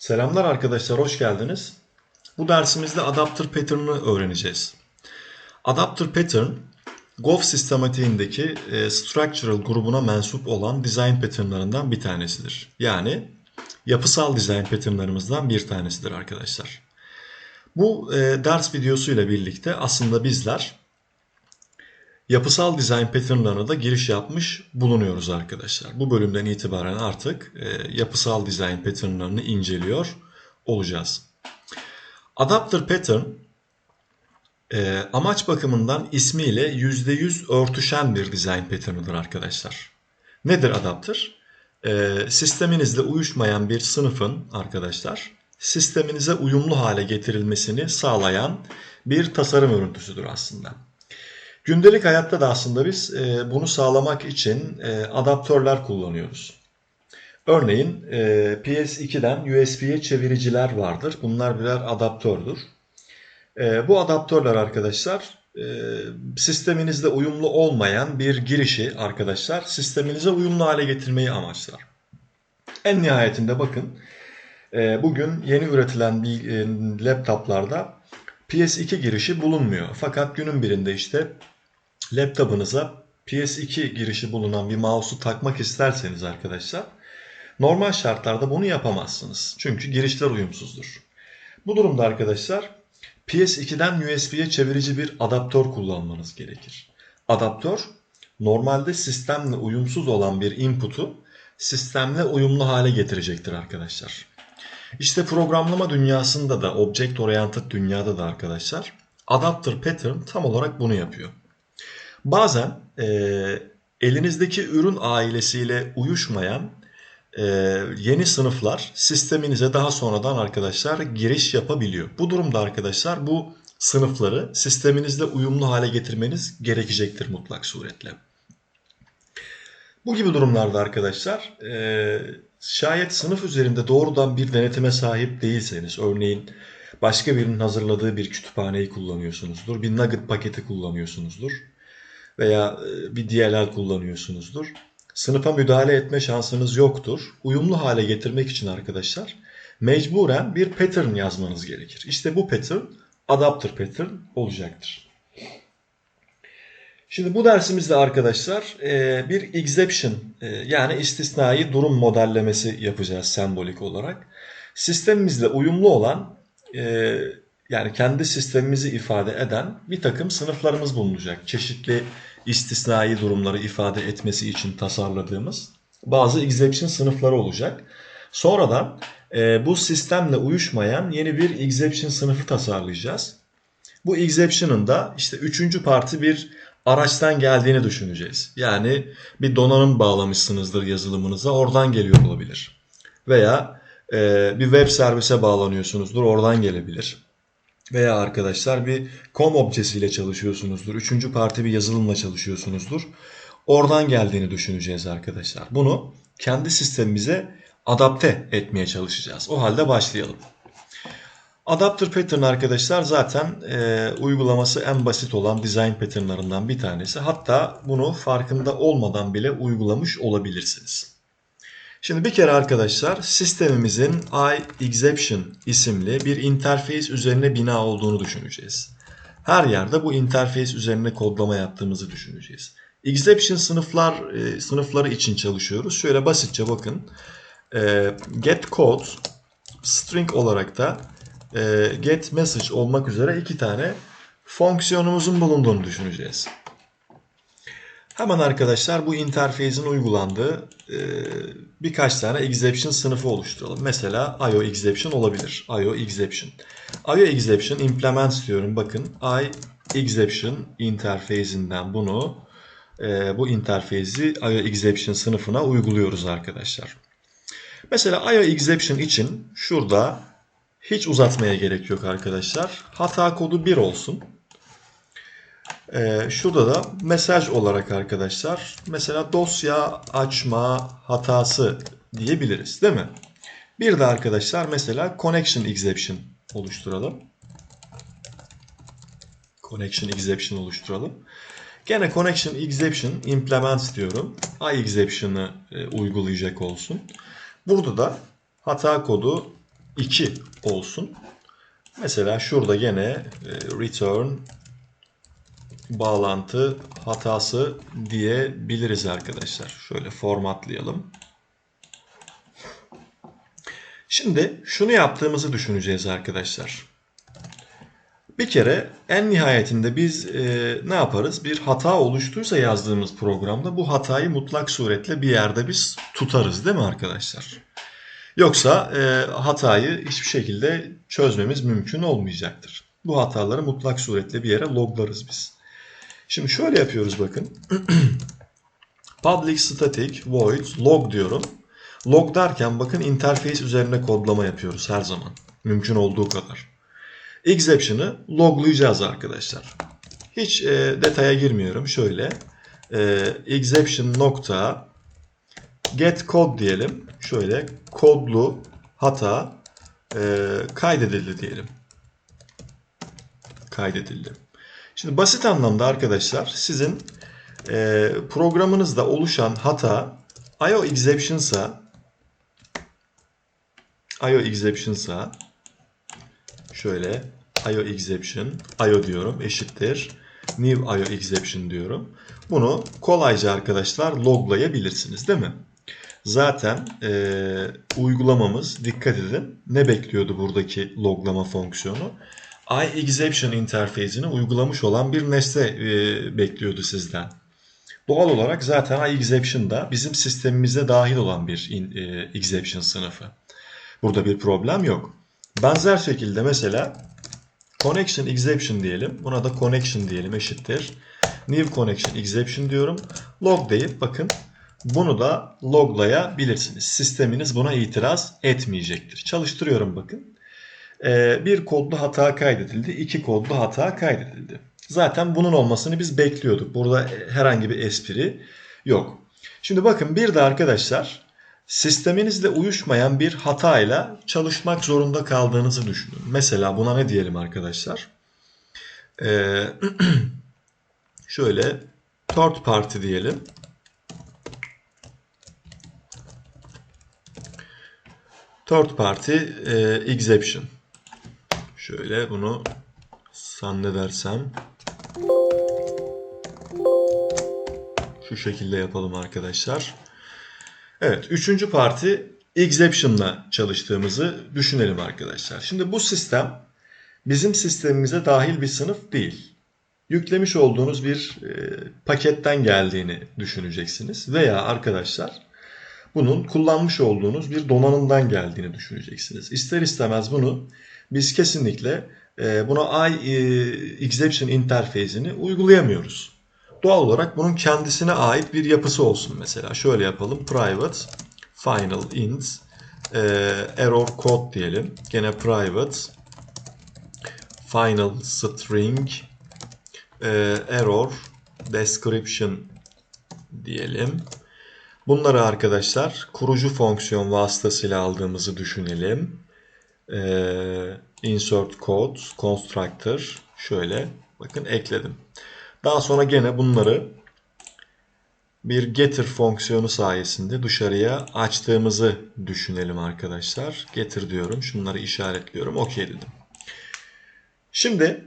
Selamlar arkadaşlar, hoş geldiniz. Bu dersimizde adapter pattern'ı öğreneceğiz. Adapter pattern, Gov sistematiğindeki e, structural grubuna mensup olan design pattern'larından bir tanesidir. Yani yapısal design pattern'larımızdan bir tanesidir arkadaşlar. Bu e, ders videosuyla birlikte aslında bizler yapısal design pattern'larına da giriş yapmış bulunuyoruz arkadaşlar. Bu bölümden itibaren artık e, yapısal design pattern'larını inceliyor olacağız. Adapter pattern e, amaç bakımından ismiyle %100 örtüşen bir design pattern'ıdır arkadaşlar. Nedir adapter? E, sisteminizle uyuşmayan bir sınıfın arkadaşlar sisteminize uyumlu hale getirilmesini sağlayan bir tasarım örüntüsüdür aslında. Gündelik hayatta da aslında biz e, bunu sağlamak için e, adaptörler kullanıyoruz. Örneğin e, PS2'den USB'ye çeviriciler vardır. Bunlar birer adaptördür. E, bu adaptörler arkadaşlar e, sisteminizde uyumlu olmayan bir girişi arkadaşlar sisteminize uyumlu hale getirmeyi amaçlar. En nihayetinde bakın e, bugün yeni üretilen e, laptoplarda PS2 girişi bulunmuyor. Fakat günün birinde işte laptopunuza PS2 girişi bulunan bir mouse'u takmak isterseniz arkadaşlar normal şartlarda bunu yapamazsınız. Çünkü girişler uyumsuzdur. Bu durumda arkadaşlar PS2'den USB'ye çevirici bir adaptör kullanmanız gerekir. Adaptör normalde sistemle uyumsuz olan bir input'u sistemle uyumlu hale getirecektir arkadaşlar. İşte programlama dünyasında da Object Oriented dünyada da arkadaşlar Adapter Pattern tam olarak bunu yapıyor. Bazen e, elinizdeki ürün ailesiyle uyuşmayan e, yeni sınıflar sisteminize daha sonradan arkadaşlar giriş yapabiliyor. Bu durumda arkadaşlar bu sınıfları sisteminizle uyumlu hale getirmeniz gerekecektir mutlak suretle. Bu gibi durumlarda arkadaşlar e, şayet sınıf üzerinde doğrudan bir denetime sahip değilseniz örneğin başka birinin hazırladığı bir kütüphaneyi kullanıyorsunuzdur, bir nugget paketi kullanıyorsunuzdur veya e, bir DLL kullanıyorsunuzdur. Sınıfa müdahale etme şansınız yoktur. Uyumlu hale getirmek için arkadaşlar mecburen bir pattern yazmanız gerekir. İşte bu pattern adapter pattern olacaktır. Şimdi bu dersimizde arkadaşlar e, bir exception e, yani istisnai durum modellemesi yapacağız sembolik olarak. Sistemimizle uyumlu olan yani kendi sistemimizi ifade eden bir takım sınıflarımız bulunacak. Çeşitli istisnai durumları ifade etmesi için tasarladığımız bazı exception sınıfları olacak. Sonradan e, bu sistemle uyuşmayan yeni bir exception sınıfı tasarlayacağız. Bu exception'ın da işte üçüncü parti bir araçtan geldiğini düşüneceğiz. Yani bir donanım bağlamışsınızdır yazılımınıza oradan geliyor olabilir. Veya e, bir web servise bağlanıyorsunuzdur oradan gelebilir veya arkadaşlar bir COM objesiyle çalışıyorsunuzdur. Üçüncü parti bir yazılımla çalışıyorsunuzdur. Oradan geldiğini düşüneceğiz arkadaşlar. Bunu kendi sistemimize adapte etmeye çalışacağız. O halde başlayalım. Adapter pattern arkadaşlar zaten e, uygulaması en basit olan design patternlarından bir tanesi. Hatta bunu farkında olmadan bile uygulamış olabilirsiniz. Şimdi bir kere arkadaşlar sistemimizin iException isimli bir interface üzerine bina olduğunu düşüneceğiz. Her yerde bu interface üzerine kodlama yaptığımızı düşüneceğiz. Exception sınıflar e, sınıfları için çalışıyoruz. Şöyle basitçe bakın. E, get code string olarak da e, get message olmak üzere iki tane fonksiyonumuzun bulunduğunu düşüneceğiz. Hemen arkadaşlar bu interface'in uygulandığı e, birkaç tane exception sınıfı oluşturalım. Mesela IO exception olabilir. IO exception. IO exception implement diyorum. Bakın I exception interface'inden bunu e, bu interface'i IO exception sınıfına uyguluyoruz arkadaşlar. Mesela IO exception için şurada hiç uzatmaya gerek yok arkadaşlar. Hata kodu 1 olsun. Ee, şurada da mesaj olarak arkadaşlar mesela dosya açma hatası diyebiliriz değil mi? Bir de arkadaşlar mesela connection exception oluşturalım. Connection exception oluşturalım. Gene connection exception implement diyorum. iException'ı e, uygulayacak olsun. Burada da hata kodu 2 olsun. Mesela şurada gene e, return bağlantı hatası diyebiliriz arkadaşlar. Şöyle formatlayalım. Şimdi şunu yaptığımızı düşüneceğiz arkadaşlar. Bir kere en nihayetinde biz e, ne yaparız? Bir hata oluştuysa yazdığımız programda bu hatayı mutlak suretle bir yerde biz tutarız değil mi arkadaşlar? Yoksa e, hatayı hiçbir şekilde çözmemiz mümkün olmayacaktır. Bu hataları mutlak suretle bir yere loglarız biz. Şimdi şöyle yapıyoruz bakın. Public static void log diyorum. Log derken bakın interface üzerine kodlama yapıyoruz her zaman. Mümkün olduğu kadar. Exception'ı loglayacağız arkadaşlar. Hiç e, detaya girmiyorum. Şöyle e, exception nokta get code diyelim. Şöyle kodlu hata e, kaydedildi diyelim. Kaydedildi. Şimdi basit anlamda arkadaşlar sizin e, programınızda oluşan hata IO exception'sa IO exception'sa şöyle IO exception IO diyorum eşittir new IO exception diyorum. Bunu kolayca arkadaşlar loglayabilirsiniz değil mi? Zaten e, uygulamamız dikkat edin ne bekliyordu buradaki loglama fonksiyonu? iException interface'ini uygulamış olan bir nesne e, bekliyordu sizden. Doğal olarak zaten iException da bizim sistemimize dahil olan bir in, e, exception sınıfı. Burada bir problem yok. Benzer şekilde mesela connection exception diyelim. Buna da connection diyelim eşittir. New connection exception diyorum. Log deyip bakın bunu da loglayabilirsiniz. Sisteminiz buna itiraz etmeyecektir. Çalıştırıyorum bakın. Ee, bir kodlu hata kaydedildi. iki kodlu hata kaydedildi. Zaten bunun olmasını biz bekliyorduk. Burada herhangi bir espri yok. Şimdi bakın bir de arkadaşlar sisteminizle uyuşmayan bir hatayla çalışmak zorunda kaldığınızı düşünün. Mesela buna ne diyelim arkadaşlar? Ee, şöyle third party diyelim. Third party e, exception. Şöyle bunu zannedersem şu şekilde yapalım arkadaşlar. Evet, üçüncü parti exception'la çalıştığımızı düşünelim arkadaşlar. Şimdi bu sistem bizim sistemimize dahil bir sınıf değil. Yüklemiş olduğunuz bir e, paketten geldiğini düşüneceksiniz veya arkadaşlar bunun kullanmış olduğunuz bir donanımdan geldiğini düşüneceksiniz. İster istemez bunu biz kesinlikle e, buna I e, exception interface'ini uygulayamıyoruz. Doğal olarak bunun kendisine ait bir yapısı olsun mesela. Şöyle yapalım. Private final int e, error code diyelim. Gene private final string error description diyelim. Bunları arkadaşlar kurucu fonksiyon vasıtasıyla aldığımızı düşünelim. Ee, insert code constructor şöyle bakın ekledim. Daha sonra gene bunları bir getir fonksiyonu sayesinde dışarıya açtığımızı düşünelim arkadaşlar. Getir diyorum. Şunları işaretliyorum. OK dedim. Şimdi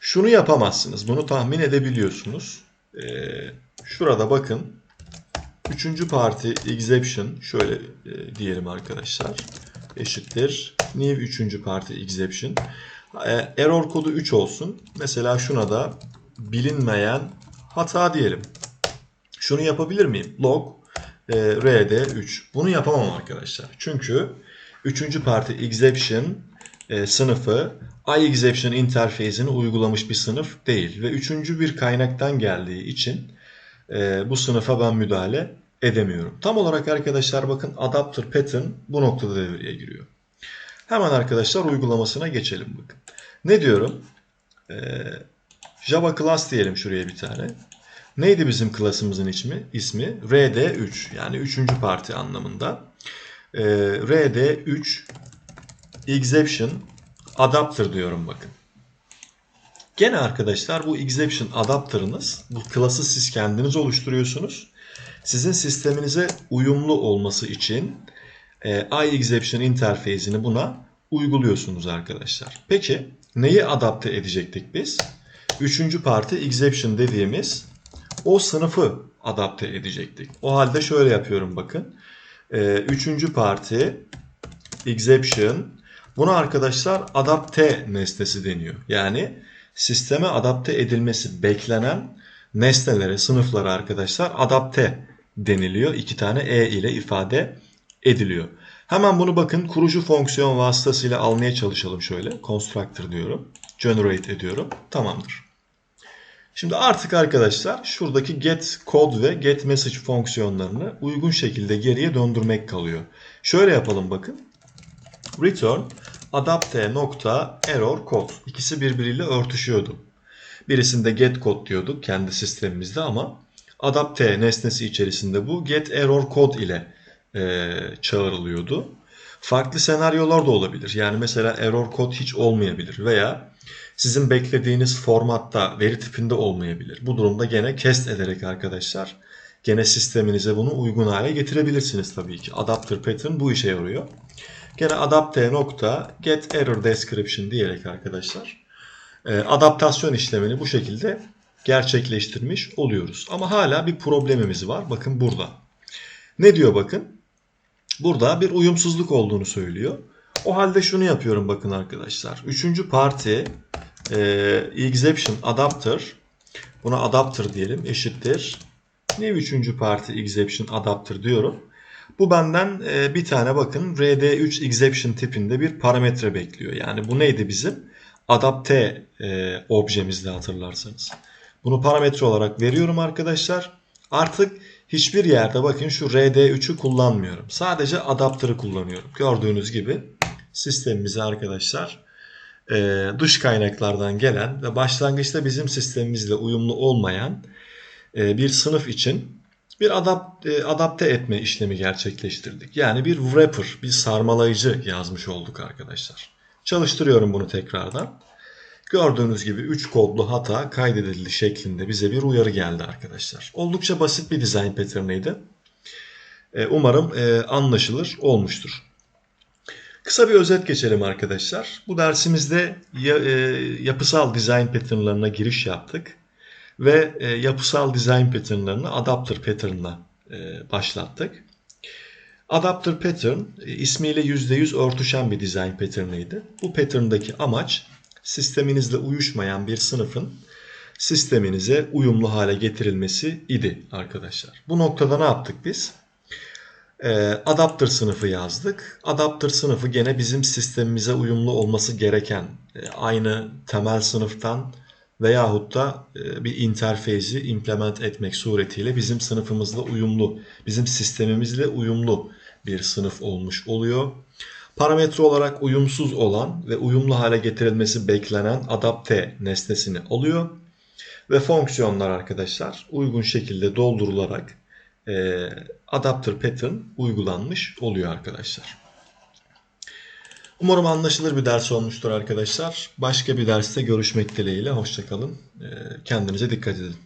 şunu yapamazsınız. Bunu tahmin edebiliyorsunuz. Ee, şurada bakın. Üçüncü parti exception şöyle e, diyelim arkadaşlar. Eşittir. New üçüncü parti exception. E, error kodu 3 olsun. Mesela şuna da bilinmeyen hata diyelim. Şunu yapabilir miyim? Log e, rd3. Bunu yapamam arkadaşlar. Çünkü üçüncü parti exception e, sınıfı iException interface'ini uygulamış bir sınıf değil. Ve üçüncü bir kaynaktan geldiği için e, bu sınıfa ben müdahale edemiyorum. Tam olarak arkadaşlar bakın adapter pattern bu noktada devreye giriyor. Hemen arkadaşlar uygulamasına geçelim bakın. Ne diyorum? Ee, Java class diyelim şuraya bir tane. Neydi bizim klasımızın ismi? ismi? RD3 yani üçüncü parti anlamında. Ee, RD3 exception adapter diyorum bakın. Gene arkadaşlar bu exception adapter'ınız bu klası siz kendiniz oluşturuyorsunuz. Sizin sisteminize uyumlu olması için e, iException interface'ini buna uyguluyorsunuz arkadaşlar. Peki neyi adapte edecektik biz? Üçüncü parti exception dediğimiz o sınıfı adapte edecektik. O halde şöyle yapıyorum bakın. Ee, üçüncü parti exception buna arkadaşlar adapte nesnesi deniyor. Yani sisteme adapte edilmesi beklenen nesnelere, sınıflara arkadaşlar adapte deniliyor. İki tane e ile ifade ediliyor. Hemen bunu bakın kurucu fonksiyon vasıtasıyla almaya çalışalım şöyle. Constructor diyorum. Generate ediyorum. Tamamdır. Şimdi artık arkadaşlar şuradaki get code ve get message fonksiyonlarını uygun şekilde geriye döndürmek kalıyor. Şöyle yapalım bakın. Return adapte nokta error code. İkisi birbiriyle örtüşüyordu. Birisinde get code diyorduk kendi sistemimizde ama adapte nesnesi içerisinde bu get error code ile e, çağrılıyordu. Farklı senaryolar da olabilir. Yani mesela error code hiç olmayabilir veya sizin beklediğiniz formatta veri tipinde olmayabilir. Bu durumda gene cast ederek arkadaşlar gene sisteminize bunu uygun hale getirebilirsiniz tabii ki. Adapter pattern bu işe yarıyor. Gene adapte nokta get error description diyerek arkadaşlar e, adaptasyon işlemini bu şekilde gerçekleştirmiş oluyoruz. Ama hala bir problemimiz var. Bakın burada. Ne diyor bakın? Burada bir uyumsuzluk olduğunu söylüyor. O halde şunu yapıyorum bakın arkadaşlar. Üçüncü parti e, exception adapter buna adapter diyelim eşittir. Ne üçüncü parti exception adapter diyorum. Bu benden e, bir tane bakın rd3 exception tipinde bir parametre bekliyor. Yani bu neydi bizim? Adapte e, objemizde hatırlarsanız. Bunu parametre olarak veriyorum arkadaşlar. Artık hiçbir yerde bakın şu rd3'ü kullanmıyorum. Sadece adaptörü kullanıyorum. Gördüğünüz gibi sistemimize arkadaşlar e, dış kaynaklardan gelen ve başlangıçta bizim sistemimizle uyumlu olmayan e, bir sınıf için bir adapte, adapte etme işlemi gerçekleştirdik. Yani bir wrapper, bir sarmalayıcı yazmış olduk arkadaşlar. Çalıştırıyorum bunu tekrardan. Gördüğünüz gibi 3 kodlu hata kaydedildi şeklinde bize bir uyarı geldi arkadaşlar. Oldukça basit bir design pattern'ıydı. Umarım anlaşılır olmuştur. Kısa bir özet geçelim arkadaşlar. Bu dersimizde yapısal design pattern'larına giriş yaptık. Ve yapısal design pattern'larını adapter pattern'la başlattık. Adapter pattern ismiyle %100 örtüşen bir design pattern'ıydı. Bu pattern'daki amaç sisteminizle uyuşmayan bir sınıfın sisteminize uyumlu hale getirilmesi idi arkadaşlar. Bu noktada ne yaptık biz? Ee, adapter sınıfı yazdık. Adapter sınıfı gene bizim sistemimize uyumlu olması gereken e, aynı temel sınıftan veyahut da e, bir interfeysi implement etmek suretiyle bizim sınıfımızla uyumlu, bizim sistemimizle uyumlu bir sınıf olmuş oluyor. Parametre olarak uyumsuz olan ve uyumlu hale getirilmesi beklenen adapte nesnesini alıyor. Ve fonksiyonlar arkadaşlar uygun şekilde doldurularak e, adapter pattern uygulanmış oluyor arkadaşlar. Umarım anlaşılır bir ders olmuştur arkadaşlar. Başka bir derste görüşmek dileğiyle. Hoşçakalın. E, kendinize dikkat edin.